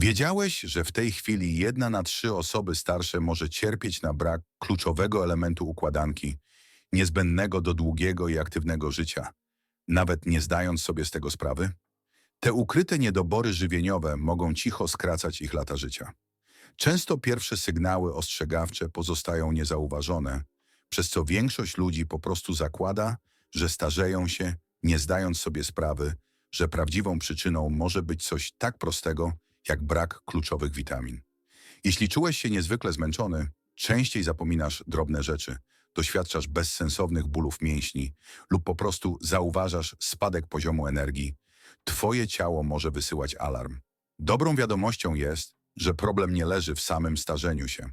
Wiedziałeś, że w tej chwili jedna na trzy osoby starsze może cierpieć na brak kluczowego elementu układanki, niezbędnego do długiego i aktywnego życia, nawet nie zdając sobie z tego sprawy? Te ukryte niedobory żywieniowe mogą cicho skracać ich lata życia. Często pierwsze sygnały ostrzegawcze pozostają niezauważone, przez co większość ludzi po prostu zakłada, że starzeją się, nie zdając sobie sprawy, że prawdziwą przyczyną może być coś tak prostego, jak brak kluczowych witamin. Jeśli czułeś się niezwykle zmęczony, częściej zapominasz drobne rzeczy, doświadczasz bezsensownych bólów mięśni lub po prostu zauważasz spadek poziomu energii, twoje ciało może wysyłać alarm. Dobrą wiadomością jest, że problem nie leży w samym starzeniu się.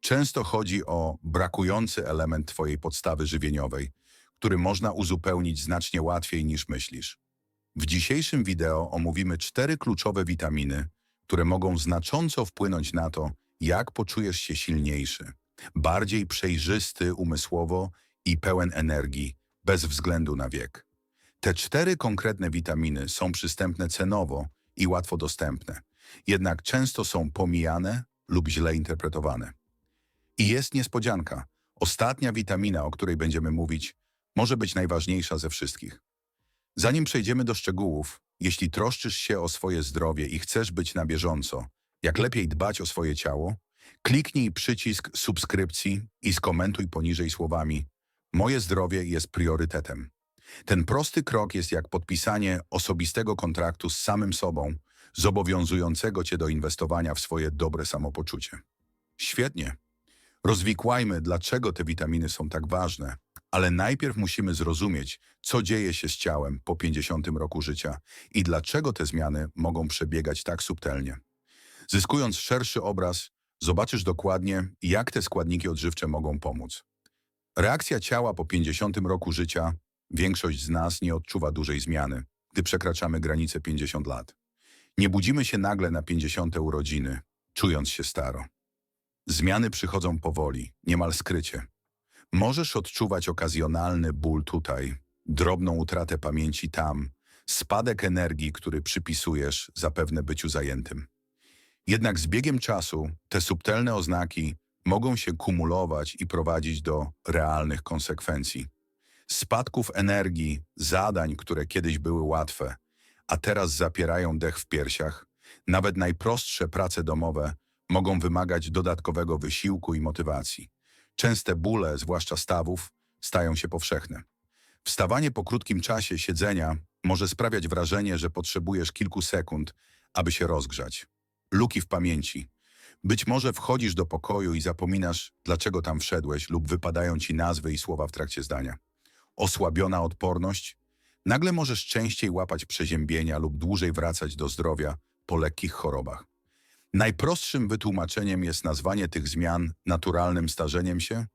Często chodzi o brakujący element twojej podstawy żywieniowej, który można uzupełnić znacznie łatwiej niż myślisz. W dzisiejszym wideo omówimy cztery kluczowe witaminy, które mogą znacząco wpłynąć na to, jak poczujesz się silniejszy, bardziej przejrzysty umysłowo i pełen energii, bez względu na wiek. Te cztery konkretne witaminy są przystępne cenowo i łatwo dostępne, jednak często są pomijane lub źle interpretowane. I jest niespodzianka. Ostatnia witamina, o której będziemy mówić, może być najważniejsza ze wszystkich. Zanim przejdziemy do szczegółów, jeśli troszczysz się o swoje zdrowie i chcesz być na bieżąco, jak lepiej dbać o swoje ciało, kliknij przycisk subskrypcji i skomentuj poniżej słowami Moje zdrowie jest priorytetem. Ten prosty krok jest jak podpisanie osobistego kontraktu z samym sobą, zobowiązującego cię do inwestowania w swoje dobre samopoczucie. Świetnie. Rozwikłajmy, dlaczego te witaminy są tak ważne, ale najpierw musimy zrozumieć, co dzieje się z ciałem po 50 roku życia i dlaczego te zmiany mogą przebiegać tak subtelnie. Zyskując szerszy obraz, zobaczysz dokładnie, jak te składniki odżywcze mogą pomóc. Reakcja ciała po 50 roku życia większość z nas nie odczuwa dużej zmiany, gdy przekraczamy granicę 50 lat. Nie budzimy się nagle na 50 urodziny, czując się staro. Zmiany przychodzą powoli, niemal skrycie. Możesz odczuwać okazjonalny ból tutaj, drobną utratę pamięci tam, spadek energii, który przypisujesz zapewne byciu zajętym. Jednak z biegiem czasu te subtelne oznaki mogą się kumulować i prowadzić do realnych konsekwencji. Spadków energii, zadań, które kiedyś były łatwe, a teraz zapierają dech w piersiach, nawet najprostsze prace domowe mogą wymagać dodatkowego wysiłku i motywacji. Częste bóle, zwłaszcza stawów, stają się powszechne. Wstawanie po krótkim czasie siedzenia może sprawiać wrażenie, że potrzebujesz kilku sekund, aby się rozgrzać. Luki w pamięci. Być może wchodzisz do pokoju i zapominasz, dlaczego tam wszedłeś, lub wypadają ci nazwy i słowa w trakcie zdania. Osłabiona odporność. Nagle możesz częściej łapać przeziębienia lub dłużej wracać do zdrowia po lekkich chorobach. Najprostszym wytłumaczeniem jest nazwanie tych zmian naturalnym starzeniem się,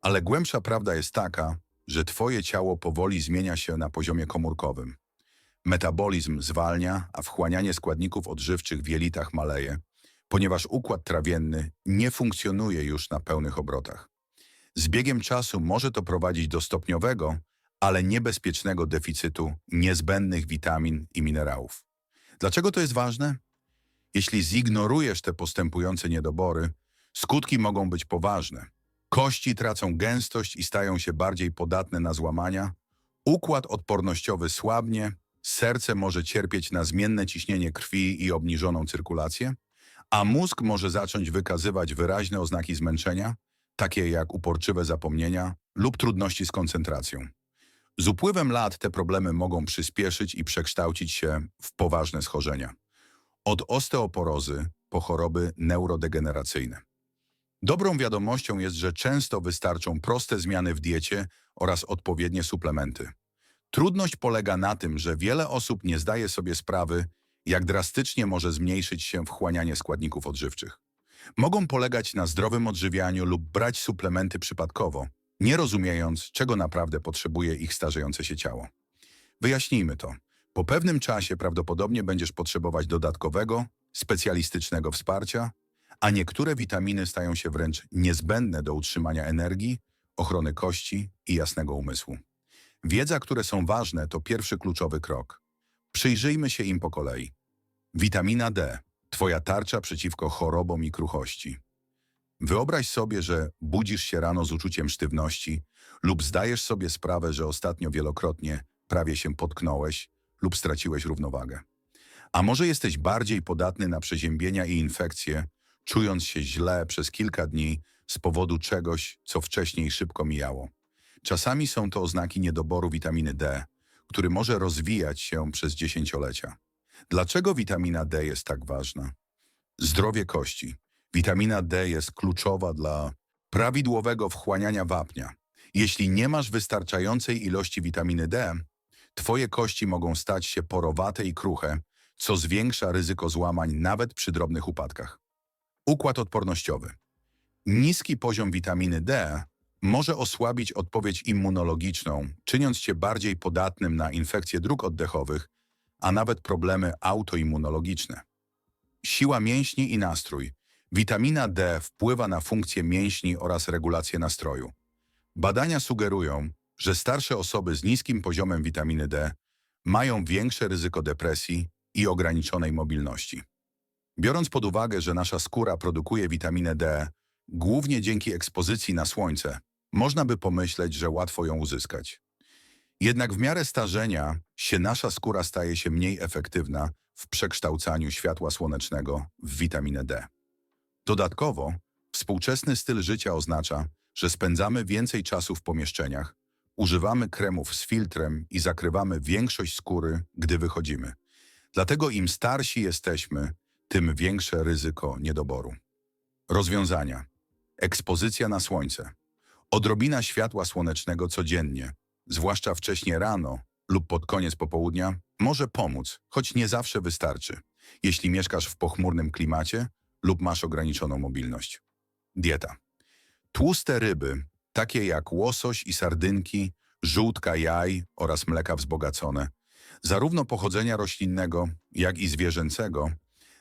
ale głębsza prawda jest taka, że twoje ciało powoli zmienia się na poziomie komórkowym. Metabolizm zwalnia, a wchłanianie składników odżywczych w jelitach maleje, ponieważ układ trawienny nie funkcjonuje już na pełnych obrotach. Z biegiem czasu może to prowadzić do stopniowego, ale niebezpiecznego deficytu niezbędnych witamin i minerałów. Dlaczego to jest ważne? Jeśli zignorujesz te postępujące niedobory, skutki mogą być poważne. Kości tracą gęstość i stają się bardziej podatne na złamania, układ odpornościowy słabnie, serce może cierpieć na zmienne ciśnienie krwi i obniżoną cyrkulację, a mózg może zacząć wykazywać wyraźne oznaki zmęczenia, takie jak uporczywe zapomnienia lub trudności z koncentracją. Z upływem lat te problemy mogą przyspieszyć i przekształcić się w poważne schorzenia od osteoporozy po choroby neurodegeneracyjne. Dobrą wiadomością jest, że często wystarczą proste zmiany w diecie oraz odpowiednie suplementy. Trudność polega na tym, że wiele osób nie zdaje sobie sprawy, jak drastycznie może zmniejszyć się wchłanianie składników odżywczych. Mogą polegać na zdrowym odżywianiu lub brać suplementy przypadkowo, nie rozumiejąc, czego naprawdę potrzebuje ich starzejące się ciało. Wyjaśnijmy to. Po pewnym czasie prawdopodobnie będziesz potrzebować dodatkowego, specjalistycznego wsparcia, a niektóre witaminy stają się wręcz niezbędne do utrzymania energii, ochrony kości i jasnego umysłu. Wiedza, które są ważne, to pierwszy kluczowy krok. Przyjrzyjmy się im po kolei. Witamina D. Twoja tarcza przeciwko chorobom i kruchości. Wyobraź sobie, że budzisz się rano z uczuciem sztywności lub zdajesz sobie sprawę, że ostatnio wielokrotnie prawie się potknąłeś lub straciłeś równowagę. A może jesteś bardziej podatny na przeziębienia i infekcje, czując się źle przez kilka dni z powodu czegoś, co wcześniej szybko mijało. Czasami są to oznaki niedoboru witaminy D, który może rozwijać się przez dziesięciolecia. Dlaczego witamina D jest tak ważna? Zdrowie kości. Witamina D jest kluczowa dla prawidłowego wchłaniania wapnia. Jeśli nie masz wystarczającej ilości witaminy D, twoje kości mogą stać się porowate i kruche, co zwiększa ryzyko złamań nawet przy drobnych upadkach. Układ odpornościowy. Niski poziom witaminy D może osłabić odpowiedź immunologiczną, czyniąc cię bardziej podatnym na infekcje dróg oddechowych, a nawet problemy autoimmunologiczne. Siła mięśni i nastrój. Witamina D wpływa na funkcję mięśni oraz regulację nastroju. Badania sugerują, że starsze osoby z niskim poziomem witaminy D mają większe ryzyko depresji i ograniczonej mobilności. Biorąc pod uwagę, że nasza skóra produkuje witaminę D głównie dzięki ekspozycji na słońce, można by pomyśleć, że łatwo ją uzyskać. Jednak w miarę starzenia się nasza skóra staje się mniej efektywna w przekształcaniu światła słonecznego w witaminę D. Dodatkowo, współczesny styl życia oznacza, że spędzamy więcej czasu w pomieszczeniach, używamy kremów z filtrem i zakrywamy większość skóry, gdy wychodzimy. Dlatego im starsi jesteśmy, tym większe ryzyko niedoboru. Rozwiązania. Ekspozycja na słońce. Odrobina światła słonecznego codziennie, zwłaszcza wcześnie rano lub pod koniec popołudnia, może pomóc, choć nie zawsze wystarczy, jeśli mieszkasz w pochmurnym klimacie lub masz ograniczoną mobilność. Dieta. Tłuste ryby, takie jak łosoś i sardynki, żółtka jaj oraz mleka wzbogacone, zarówno pochodzenia roślinnego, jak i zwierzęcego,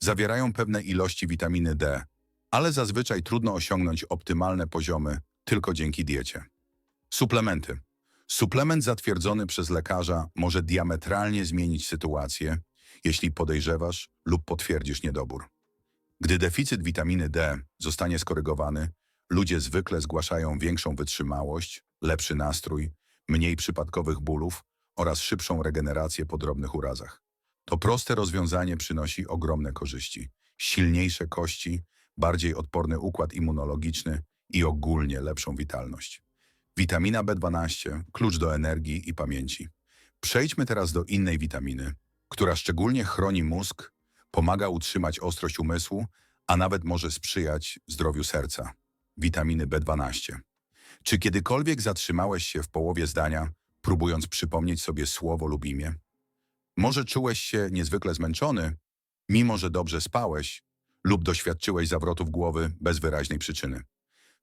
zawierają pewne ilości witaminy D, ale zazwyczaj trudno osiągnąć optymalne poziomy tylko dzięki diecie. Suplementy. Suplement zatwierdzony przez lekarza może diametralnie zmienić sytuację, jeśli podejrzewasz lub potwierdzisz niedobór. Gdy deficyt witaminy D zostanie skorygowany, ludzie zwykle zgłaszają większą wytrzymałość, lepszy nastrój, mniej przypadkowych bólów oraz szybszą regenerację po drobnych urazach. To proste rozwiązanie przynosi ogromne korzyści. Silniejsze kości, bardziej odporny układ immunologiczny i ogólnie lepszą witalność. Witamina B12 klucz do energii i pamięci. Przejdźmy teraz do innej witaminy, która szczególnie chroni mózg, pomaga utrzymać ostrość umysłu, a nawet może sprzyjać zdrowiu serca. Witaminy B12. Czy kiedykolwiek zatrzymałeś się w połowie zdania, próbując przypomnieć sobie słowo lub imię? Może czułeś się niezwykle zmęczony, mimo że dobrze spałeś, lub doświadczyłeś zawrotów głowy bez wyraźnej przyczyny.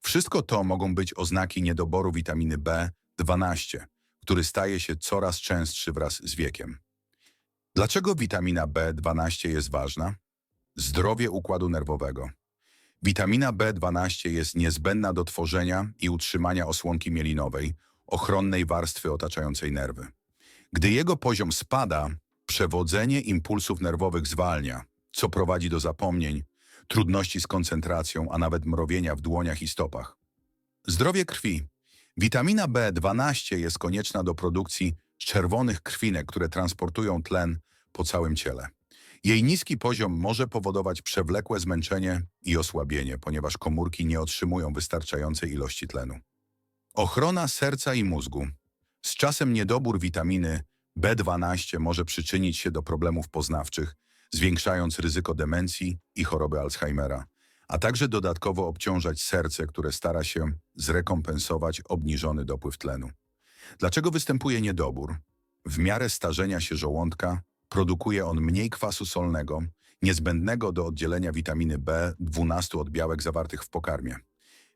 Wszystko to mogą być oznaki niedoboru witaminy B12, który staje się coraz częstszy wraz z wiekiem. Dlaczego witamina B12 jest ważna? Zdrowie układu nerwowego. Witamina B12 jest niezbędna do tworzenia i utrzymania osłonki mielinowej, ochronnej warstwy otaczającej nerwy. Gdy jego poziom spada, przewodzenie impulsów nerwowych zwalnia, co prowadzi do zapomnień, trudności z koncentracją, a nawet mrowienia w dłoniach i stopach. Zdrowie krwi. Witamina B12 jest konieczna do produkcji czerwonych krwinek, które transportują tlen po całym ciele. Jej niski poziom może powodować przewlekłe zmęczenie i osłabienie, ponieważ komórki nie otrzymują wystarczającej ilości tlenu. Ochrona serca i mózgu. Z czasem niedobór witaminy B12 może przyczynić się do problemów poznawczych, zwiększając ryzyko demencji i choroby Alzheimera, a także dodatkowo obciążać serce, które stara się zrekompensować obniżony dopływ tlenu. Dlaczego występuje niedobór? W miarę starzenia się żołądka produkuje on mniej kwasu solnego, niezbędnego do oddzielenia witaminy B12 od białek zawartych w pokarmie.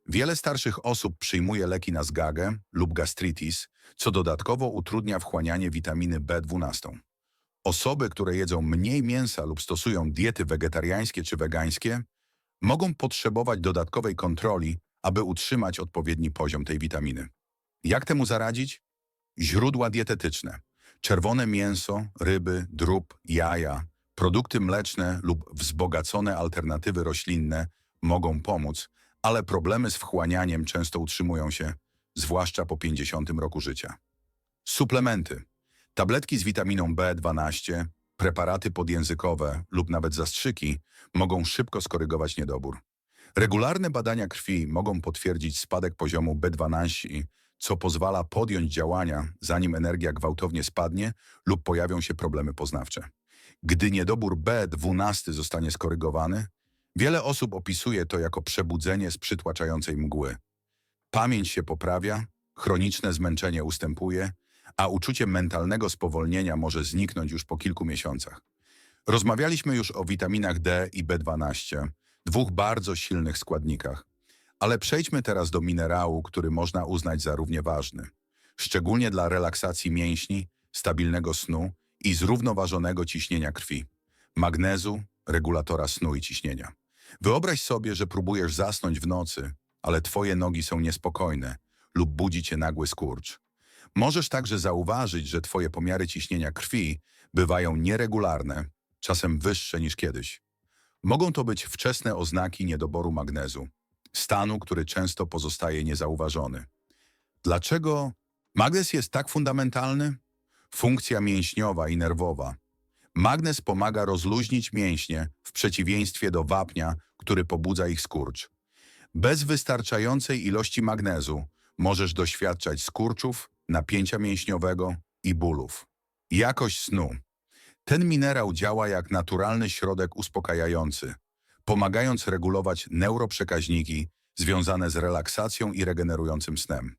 Wiele starszych osób przyjmuje leki na zgagę lub gastritis, co dodatkowo utrudnia wchłanianie witaminy B12. Osoby, które jedzą mniej mięsa lub stosują diety wegetariańskie czy wegańskie, mogą potrzebować dodatkowej kontroli, aby utrzymać odpowiedni poziom tej witaminy. Jak temu zaradzić? Źródła dietetyczne. Czerwone mięso, ryby, drób, jaja, Produkty mleczne lub wzbogacone alternatywy roślinne mogą pomóc, ale problemy z wchłanianiem często utrzymują się, zwłaszcza po 50 roku życia. Suplementy. Tabletki z witaminą B12, preparaty podjęzykowe lub nawet zastrzyki mogą szybko skorygować niedobór. Regularne badania krwi mogą potwierdzić spadek poziomu B12, co pozwala podjąć działania, zanim energia gwałtownie spadnie lub pojawią się problemy poznawcze. Gdy niedobór B12 zostanie skorygowany, wiele osób opisuje to jako przebudzenie z przytłaczającej mgły. Pamięć się poprawia, chroniczne zmęczenie ustępuje, a uczucie mentalnego spowolnienia może zniknąć już po kilku miesiącach. Rozmawialiśmy już o witaminach D i B12, dwóch bardzo silnych składnikach, ale przejdźmy teraz do minerału, który można uznać za równie ważny, szczególnie dla relaksacji mięśni, stabilnego snu i zrównoważonego ciśnienia krwi, magnezu, regulatora snu i ciśnienia. Wyobraź sobie, że próbujesz zasnąć w nocy, ale twoje nogi są niespokojne lub budzi cię nagły skurcz. Możesz także zauważyć, że twoje pomiary ciśnienia krwi bywają nieregularne, czasem wyższe niż kiedyś. Mogą to być wczesne oznaki niedoboru magnezu, stanu, który często pozostaje niezauważony. Dlaczego magnez jest tak fundamentalny? Funkcja mięśniowa i nerwowa. Magnez pomaga rozluźnić mięśnie w przeciwieństwie do wapnia, który pobudza ich skurcz. Bez wystarczającej ilości magnezu możesz doświadczać skurczów, napięcia mięśniowego i bólów. Jakość snu. Ten minerał działa jak naturalny środek uspokajający, pomagając regulować neuroprzekaźniki związane z relaksacją i regenerującym snem.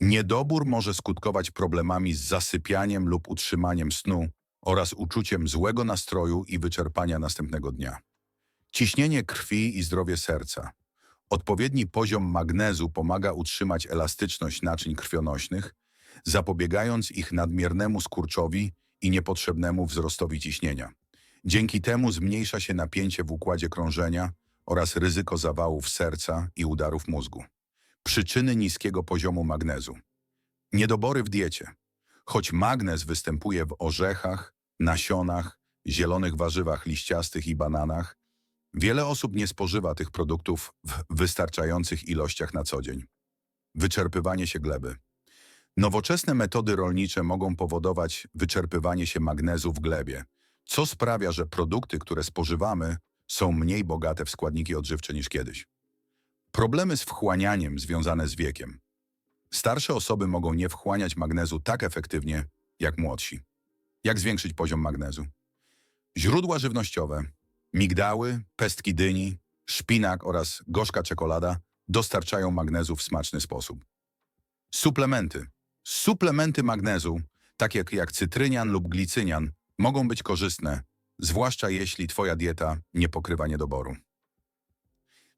Niedobór może skutkować problemami z zasypianiem lub utrzymaniem snu oraz uczuciem złego nastroju i wyczerpania następnego dnia. Ciśnienie krwi i zdrowie serca. Odpowiedni poziom magnezu pomaga utrzymać elastyczność naczyń krwionośnych, zapobiegając ich nadmiernemu skurczowi i niepotrzebnemu wzrostowi ciśnienia. Dzięki temu zmniejsza się napięcie w układzie krążenia oraz ryzyko zawałów serca i udarów mózgu. Przyczyny niskiego poziomu magnezu. Niedobory w diecie. Choć magnez występuje w orzechach, nasionach, zielonych warzywach liściastych i bananach, wiele osób nie spożywa tych produktów w wystarczających ilościach na co dzień. Wyczerpywanie się gleby. Nowoczesne metody rolnicze mogą powodować wyczerpywanie się magnezu w glebie, co sprawia, że produkty, które spożywamy, są mniej bogate w składniki odżywcze niż kiedyś. Problemy z wchłanianiem związane z wiekiem. Starsze osoby mogą nie wchłaniać magnezu tak efektywnie jak młodsi. Jak zwiększyć poziom magnezu? Źródła żywnościowe, migdały, pestki dyni, szpinak oraz gorzka czekolada dostarczają magnezu w smaczny sposób. Suplementy. Suplementy magnezu, takie jak, cytrynian lub glicynian, mogą być korzystne, zwłaszcza jeśli Twoja dieta nie pokrywa niedoboru.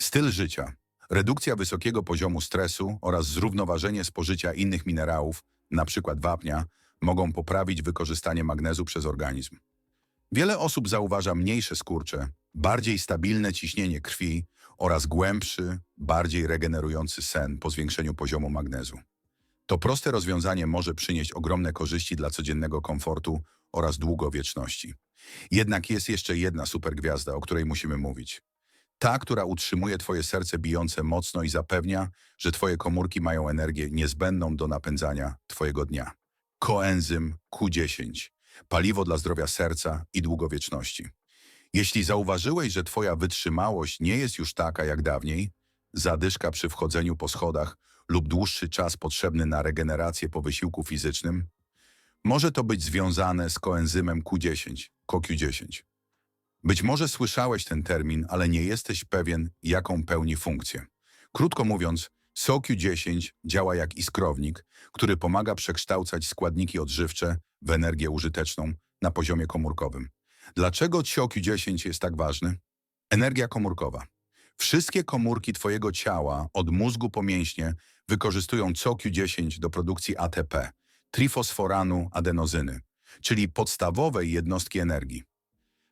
Styl życia. Redukcja wysokiego poziomu stresu oraz zrównoważenie spożycia innych minerałów, np. wapnia, mogą poprawić wykorzystanie magnezu przez organizm. Wiele osób zauważa mniejsze skurcze, bardziej stabilne ciśnienie krwi oraz głębszy, bardziej regenerujący sen po zwiększeniu poziomu magnezu. To proste rozwiązanie może przynieść ogromne korzyści dla codziennego komfortu oraz długowieczności. Jednak jest jeszcze jedna supergwiazda, o której musimy mówić. Ta, która utrzymuje Twoje serce bijące mocno i zapewnia, że Twoje komórki mają energię niezbędną do napędzania Twojego dnia. Koenzym Q10. Paliwo dla zdrowia serca i długowieczności. Jeśli zauważyłeś, że Twoja wytrzymałość nie jest już taka jak dawniej, zadyszka przy wchodzeniu po schodach lub dłuższy czas potrzebny na regenerację po wysiłku fizycznym, może to być związane z koenzymem Q10, CoQ10. Być może słyszałeś ten termin, ale nie jesteś pewien, jaką pełni funkcję. Krótko mówiąc, SOQ10 działa jak iskrownik, który pomaga przekształcać składniki odżywcze w energię użyteczną na poziomie komórkowym. Dlaczego SOQ10 jest tak ważny? Energia komórkowa. Wszystkie komórki Twojego ciała, od mózgu po mięśnie, wykorzystują CoQ10 do produkcji ATP, trifosforanu adenozyny, czyli podstawowej jednostki energii.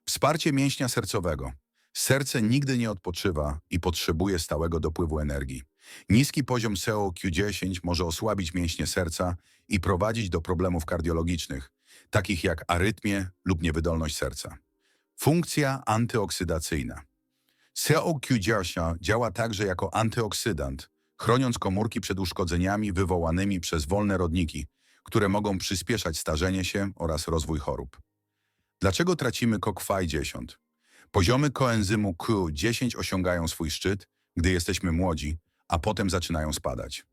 Wsparcie mięśnia sercowego. Serce nigdy nie odpoczywa i potrzebuje stałego dopływu energii. Niski poziom CoQ10 może osłabić mięśnie serca i prowadzić do problemów kardiologicznych, takich jak arytmie lub niewydolność serca. Funkcja antyoksydacyjna. CoQ10 działa także jako antyoksydant, chroniąc komórki przed uszkodzeniami wywołanymi przez wolne rodniki, które mogą przyspieszać starzenie się oraz rozwój chorób. Dlaczego tracimy COQ10? Poziomy koenzymu Q10 osiągają swój szczyt, gdy jesteśmy młodzi, a potem zaczynają spadać.